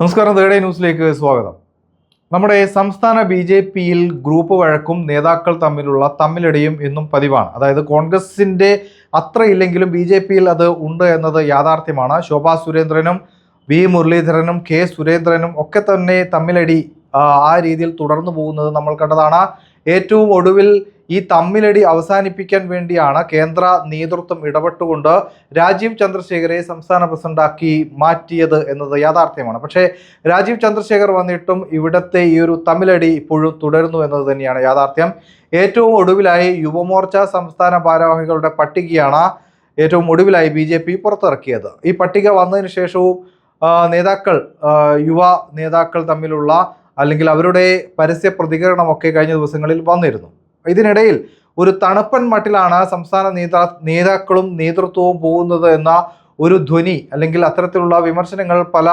നമസ്കാരം. തേർഡേ ന്യൂസിലേക്ക് സ്വാഗതം. നമ്മുടെ സംസ്ഥാന ബി ജെ പിയിൽ ഗ്രൂപ്പ് വഴക്കും നേതാക്കൾ തമ്മിലുള്ള തമ്മിലടിയും എന്നും പതിവാണ്. അതായത് കോൺഗ്രസിന്റെ അത്ര ഇല്ലെങ്കിലും ബി ജെ പിയിൽ അത് ഉണ്ട് എന്നത് യാഥാർത്ഥ്യമാണ്. ശോഭാ സുരേന്ദ്രനും വി മുരളീധരനും കെ സുരേന്ദ്രനും ഒക്കെ തന്നെ തമ്മിലടി ആ രീതിയിൽ തുടർന്നു പോകുന്നത് നമ്മൾ കണ്ടതാണ്. ഏറ്റവും ഒടുവിൽ ഈ തമ്മിലടി അവസാനിപ്പിക്കാൻ വേണ്ടിയാണ് കേന്ദ്ര നേതൃത്വം ഇടപെട്ടുകൊണ്ട് രാജീവ് ചന്ദ്രശേഖരെ സംസ്ഥാന പ്രസിഡന്റാക്കി മാറ്റിയത് എന്നത് യാഥാർത്ഥ്യമാണ്. പക്ഷേ രാജീവ് ചന്ദ്രശേഖർ വന്നിട്ടും ഇവിടത്തെ ഈ ഒരു തമ്മിലടി ഇപ്പോഴും തുടരുന്നു എന്നത് തന്നെയാണ് യാഥാർത്ഥ്യം. ഏറ്റവും ഒടുവിലായി യുവമോർച്ച സംസ്ഥാന ഭാരവാഹികളുടെ പട്ടികയാണ് ഏറ്റവും ഒടുവിലായി ബി പുറത്തിറക്കിയത്. ഈ പട്ടിക വന്നതിന് ശേഷവും നേതാക്കൾ യുവ നേതാക്കൾ തമ്മിലുള്ള അല്ലെങ്കിൽ അവരുടെ പരസ്യ പ്രതികരണമൊക്കെ കഴിഞ്ഞ ദിവസങ്ങളിൽ വന്നിരുന്നു. ഇതിനിടയിൽ ഒരു തണുപ്പൻ മട്ടിലാണ് സംസ്ഥാന നേതാ നേതാക്കളും നേതൃത്വവും പോകുന്നത് എന്ന ഒരു ധ്വനി അല്ലെങ്കിൽ അത്തരത്തിലുള്ള വിമർശനങ്ങൾ പല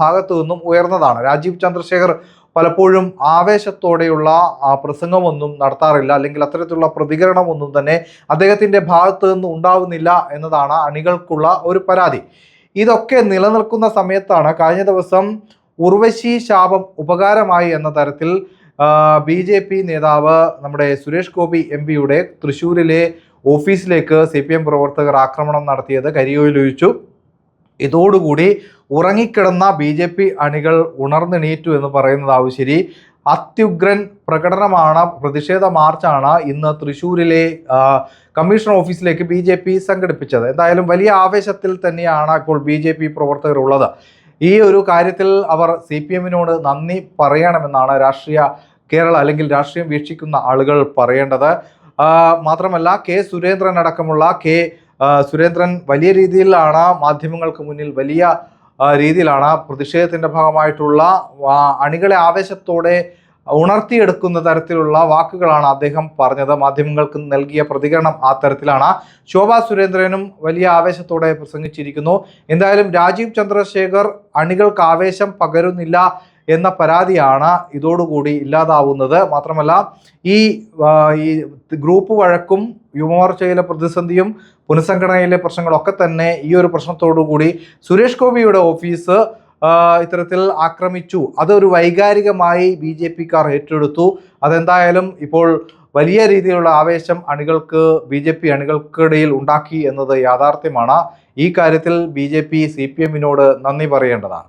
ഭാഗത്തു നിന്നും ഉയർന്നതാണ്. രാജീവ് ചന്ദ്രശേഖർ പലപ്പോഴും ആവേശത്തോടെയുള്ള പ്രസംഗമൊന്നും നടത്താറില്ല അല്ലെങ്കിൽ അത്തരത്തിലുള്ള പ്രതികരണമൊന്നും തന്നെ അദ്ദേഹത്തിന്റെ ഭാഗത്തു നിന്നും ഉണ്ടാവുന്നില്ല എന്നതാണ് അണികൾക്കുള്ള ഒരു പരാതി. ഇതൊക്കെ നിലനിൽക്കുന്ന സമയത്താണ് കഴിഞ്ഞ ദിവസം ഉർവശി ശാപം ഉപകാരമായി എന്ന തരത്തിൽ ബി ജെ പി നേതാവ് നമ്മുടെ സുരേഷ് ഗോപി എം പിയുടെ തൃശ്ശൂരിലെ ഓഫീസിലേക്ക് സി പി എം പ്രവർത്തകർ ആക്രമണം നടത്തിയത് കരിയോയിലൊഴിച്ചു ഇതോടുകൂടി ഉറങ്ങിക്കിടന്ന ബി ജെ പി അണികൾ ഉണർന്നെണീറ്റു എന്ന് പറയുന്നതാവും ശരി. അത്യുഗ്രൻ പ്രകടനമാണ്. പ്രതിഷേധ മാർച്ചാണ് ഇന്ന് തൃശ്ശൂരിലെ കമ്മീഷൻ ഓഫീസിലേക്ക് ബി ജെ പി സംഘടിപ്പിച്ചത്. എന്തായാലും വലിയ ആവേശത്തിൽ തന്നെയാണ് ഇപ്പോൾ ബി ജെ പി പ്രവർത്തകർ ഉള്ളത് ഈ ഒരു കാര്യത്തിൽ അവർ സി പി എമ്മിനോട് നന്ദി പറയണമെന്നാണ് രാഷ്ട്രീയ കേരള അല്ലെങ്കിൽ രാഷ്ട്രീയം വീക്ഷിക്കുന്ന ആളുകൾ പറയേണ്ടത്. മാത്രമല്ല കെ സുരേന്ദ്രൻ അടക്കമുള്ള കെ സുരേന്ദ്രൻ വലിയ രീതിയിലാണ് മാധ്യമങ്ങൾക്ക് മുന്നിൽ വലിയ രീതിയിലാണ് പ്രതിഷേധത്തിന്റെ ഭാഗമായിട്ടുള്ള അണികളെ ആവേശത്തോടെ ഉണർത്തിയെടുക്കുന്ന തരത്തിലുള്ള വാക്കുകളാണ് അദ്ദേഹം പറഞ്ഞത്. മാധ്യമങ്ങൾക്ക് നൽകിയ പ്രതികരണം ആ തരത്തിലാണ്. ശോഭാ സുരേന്ദ്രനും വലിയ ആവേശത്തോടെ പ്രസംഗിച്ചിരിക്കുന്നു. എന്തായാലും രാജീവ് ചന്ദ്രശേഖർ അണികൾക്ക് ആവേശം പകരുന്നില്ല എന്ന പരാതിയാണ് ഇതോടുകൂടി ഇല്ലാതാവുന്നത്. മാത്രമല്ല ഈ ഈ ഗ്രൂപ്പ് വഴക്കും യുവമോർച്ചയിലെ പ്രതിസന്ധിയും പുനഃസംഘടനയിലെ പ്രശ്നങ്ങളൊക്കെ തന്നെ ഈ ഒരു പ്രശ്നത്തോടുകൂടി സുരേഷ് ഗോപിയുടെ ഓഫീസ് ഇത്തരത്തിൽ ആക്രമിച്ചു. അതൊരു വൈകാരികമായി ബി ജെ പിക്കാർ ഏറ്റെടുത്തു. അതെന്തായാലും ഇപ്പോൾ വലിയ രീതിയിലുള്ള ആവേശം അണികൾക്ക് ബി ജെ പി അണികൾക്കിടയിൽ ഉണ്ടാക്കി എന്നത് യാഥാർത്ഥ്യമാണ്. ഈ കാര്യത്തിൽ B J P C P എമ്മിനോട് നന്ദി പറയേണ്ടതാണ്.